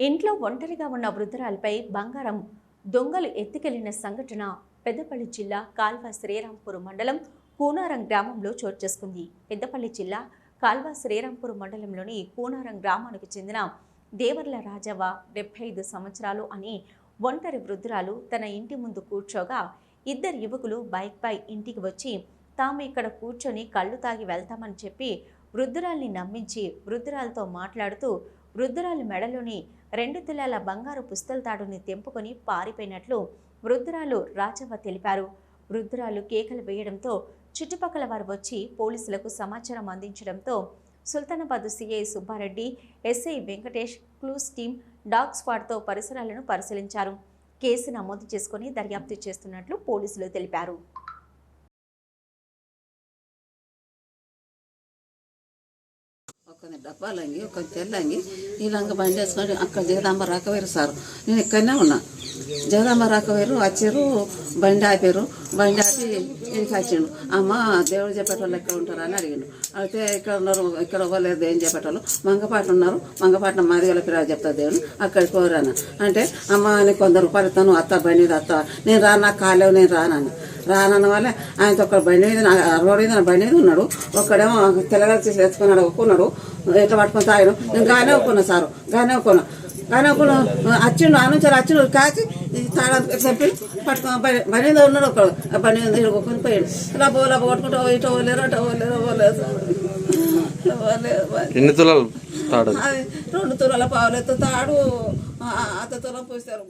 ఇంట్లో ఒంటరిగా ఉన్న వృద్ధురాలపై బంగారం దొంగలు ఎత్తుకెళ్ళిన సంఘటన పెద్దపల్లి జిల్లా కాల్వ శ్రీరాంపూర్ మండలం కూనారం గ్రామంలో చోటు చేసుకుంది. పెద్దపల్లి జిల్లా కాల్వ శ్రీరాంపూర్ మండలంలోని కూనారం గ్రామానికి చెందిన దేవర్ల రాజవ్వ డెబ్బై ఐదు సంవత్సరాలు అని ఒంటరి వృద్ధురాలు తన ఇంటి ముందు కూర్చోగా ఇద్దరు యువకులు బైక్పై ఇంటికి వచ్చి తాము ఇక్కడ కూర్చొని కళ్ళు తాగి వెళ్తామని చెప్పి వృద్ధురాల్ని నమ్మించి వృద్ధురాలతో మాట్లాడుతూ వృద్ధురాలి మెడలోని రెండు తులాల బంగారు పుస్తల తాడుని తెంపుకొని పారిపోయినట్లు వృద్ధురాలు రాజవ్వ తెలిపారు. వృద్ధురాలు కేకలు వేయడంతో చుట్టుపక్కల వారు వచ్చి పోలీసులకు సమాచారం అందించడంతో Sultanabad CI Subbareddy SI Venkatesh clues team dog స్క్వాడ్తో పరిసరాలను పరిశీలించారు. కేసు నమోదు చేసుకుని దర్యాప్తు చేస్తున్నట్లు పోలీసులు తెలిపారు. ఒక డబ్బాలంగి ఒక తెల్లంగి ఈ లంగ బండి వేసుకొని అక్కడ జగదాంబ రాకవేరు సార్. నేను ఇక్కడనే ఉన్నా. జగదాంబ రాకవేరు వచ్చారు బండి ఆపారు. బండి ఆపి ఇంటికి వచ్చిండు. అమ్మ దేవుడు చెప్పేటోళ్ళు ఎక్కడ ఉంటారు అని అడిగిండు. అయితే ఇక్కడ ఉన్నారు ఇక్కడ ఇవ్వలేదు ఏం చెప్పేటోళ్ళు. మంగపాట ఉన్నారు. మంగపాట్నం మాదిగల పిల్లలు చెప్తారు దేవుడు అక్కడికి పోరాను. అంటే అమ్మ నీకు కొందరు రూపాయలు ఇస్తాను. అత్త బండి అత్త. నేను రా నాకు కాలేవు నేను రానని రానన్న వల్ల ఆయనతో ఒక బండి మీద రోడ్డు మీద బండి మీద ఉన్నాడు. ఒక్కడేమో తెల్లగా తీసి ఎత్తుకున్నాడు ఒప్పుకున్నాడు ఎట్లా పట్టుకొని తాగాడు? నేను గానే ఒప్పుకున్నా సారు. గానే ఒప్పుకున్నా. గానే ఒప్పుకున్నా. వచ్చిండు. ఆ నుంచి వచ్చిండు. కాచి తాళం చెప్పి పట్టుకో బండి మీద ఉన్నాడు ఒకడు. ఆ బండి మీద ఇరుక్కొని పోయాడు. ఇలా పో ఇలా కొట్టుకుంటూ ఇటు పోలేరు అటు పోలేరు పోలేదు ఎన్ని తులాలు తాడు అది రెండు తులాల పావులెత్తు తాడు అత్త తులం పోస్తారు